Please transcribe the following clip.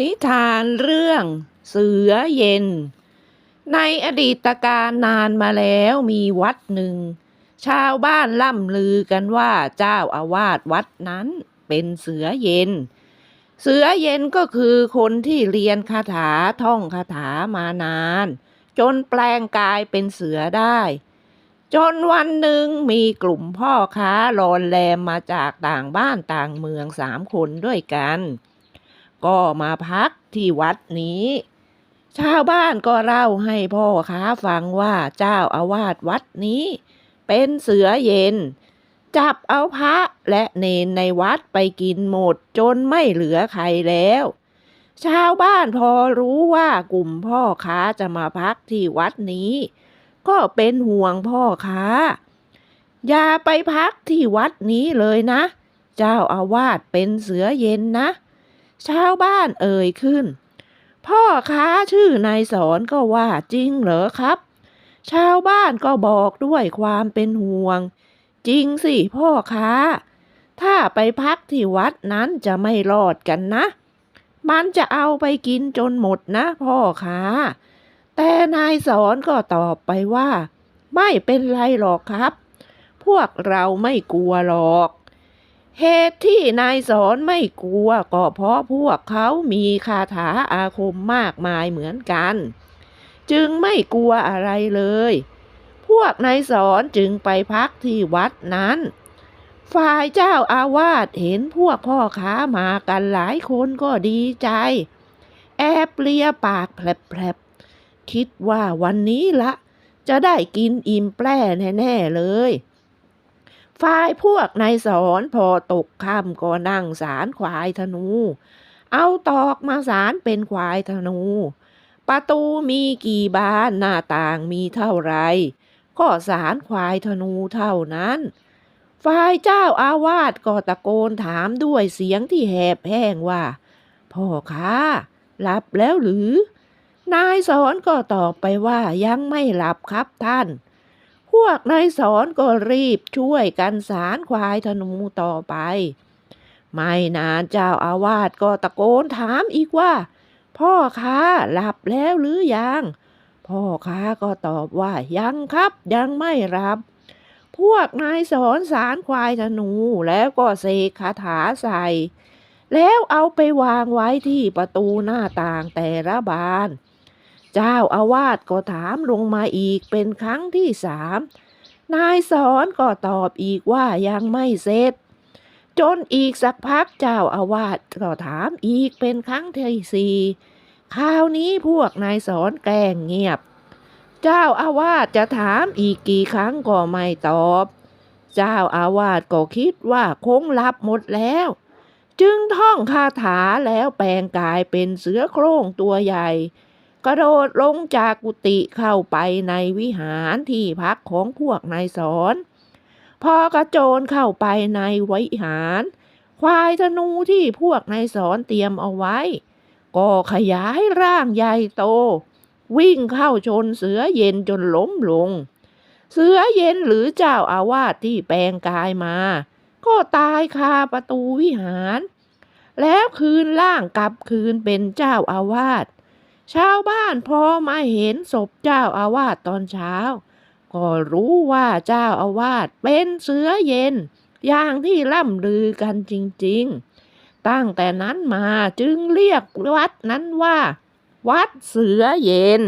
นิทานเรื่อง เสือเย็น ในอดีตการนานมาแล้วมีวัดหนึ่ง ชาวบ้านล่ำลือกันว่าเจ้าอาวาสวัดนั้นเป็นเสือเย็น เสือเย็นก็คือคนที่เรียนคาถาท่องคาถามานาน จนแปลงกายเป็นเสือได้ จนวันหนึ่งมีกลุ่มพ่อค้าลอนแลมมาจากต่างบ้านต่างเมืองสามคนด้วยกัน ก็มาพักที่วัดนี้ ชาวบ้านก็เล่าให้พ่อค้าฟังว่าเจ้าอาวาสวัดนี้ เป็นเสือเย็น จับเอาพระและเนนในวัดไปกินหมดจนไม่เหลือใครแล้ว ชาวบ้านพอรู้ว่ากลุ่มพ่อค้าจะมาพักที่วัดนี้ ก็เป็นห่วงพ่อค้า อย่าไปพักที่วัดนี้เลยนะ เจ้าอาวาสเป็นเสือเย็นนะ ชาวบ้านเอ่ยขึ้น พ่อค้าชื่อนายสอนก็ว่าจริงเหรอครับ ชาวบ้านก็บอกด้วยความเป็นห่วง จริงสิพ่อค้า ถ้าไปพักที่วัดนั้นจะไม่รอดกันนะ มันจะเอาไปกินจนหมดนะพ่อค้า แต่นายสอนก็ตอบไปว่า ไม่เป็นไรหรอกครับ พวกเราไม่กลัวหรอก เหตุที่นายสอนไม่กลัวก็เพราะพวกเขามีคาถาอาคมมากมายเหมือนกัน จึงไม่กลัวอะไรเลย พวกนายสอนจึงไปพักที่วัดนั้น ฝ่ายเจ้าอาวาสเห็นพวกพ่อค้ามากันหลายคนก็ดีใจ แอบเลียปากแผลบๆคิดว่าวันนี้ละ จะได้กินอิ่มแปร่แน่ ๆ เลย ฝ่ายพวกนายสอนพอตกค่ำก็นั่งสารควายธนู เอาตอกมาสารเป็นควายธนู ประตูมีกี่บานหน้าต่างมีเท่าไร ก็สารควายธนูเท่านั้น ฝ่ายเจ้าอาวาสก็ตะโกนถามด้วยเสียงที่แหบแห้งว่า พ่อค้าหลับแล้วหรือ นายสอนก็ตอบไปว่ายังไม่หลับครับท่าน พวกนายสอนก็รีบช่วยกันสารควายธนูต่อไป ไม่นานเจ้าอาวาสก็ตะโกนถามอีกว่า พ่อค้าหลับแล้วหรือยัง พ่อค้าก็ตอบว่ายังครับยังไม่หลับ พวกนายสอนสารควายธนูแล้วก็เสกคาถาใส่ แล้วเอาไปวางไว้ที่ประตูหน้าต่างแต่ละบาน เจ้าอาวาสก็ถามลงมาอีกเป็นครั้งที่สามนายสอนก็ตอบอีกว่ายังไม่เสร็จ จนอีกสักพักเจ้าอาวาสก็ถามอีกเป็นครั้งที่สี่คราวนี้พวกนายสอนแกล้งเงียบ เจ้าอาวาสจะถามอีกกี่ครั้งก็ไม่ตอบ เจ้าอาวาสก็คิดว่าคงหลับหมดแล้ว จึงท่องคาถาแล้วแปลงกายเป็นเสือโคร่งตัวใหญ่ กระโดดลงจากกุฏิเข้าไปในวิหารที่พักของพวกนายสอน พอกระโจนเข้าไปในวิหาร ควายธนูที่พวกนายสอนเตรียมเอาไว้ ก็ขยายร่างใหญ่โต วิ่งเข้าชนเสือเย็นจนล้มลง เสือเย็นหรือเจ้าอาวาสที่แปลงกายมา ก็ตายคาประตูวิหาร แล้วคืนร่างกลับคืนเป็นเจ้าอาวาส ชาวบ้านพอมาเห็นศพเจ้าอาวาสตอนเช้า ก็รู้ว่าเจ้าอาวาสเป็นเสือเย็น อย่างที่ล่ำลือกันจริงๆ ตั้งแต่นั้นมาจึงเรียกวัดนั้นว่า วัดเสือเย็น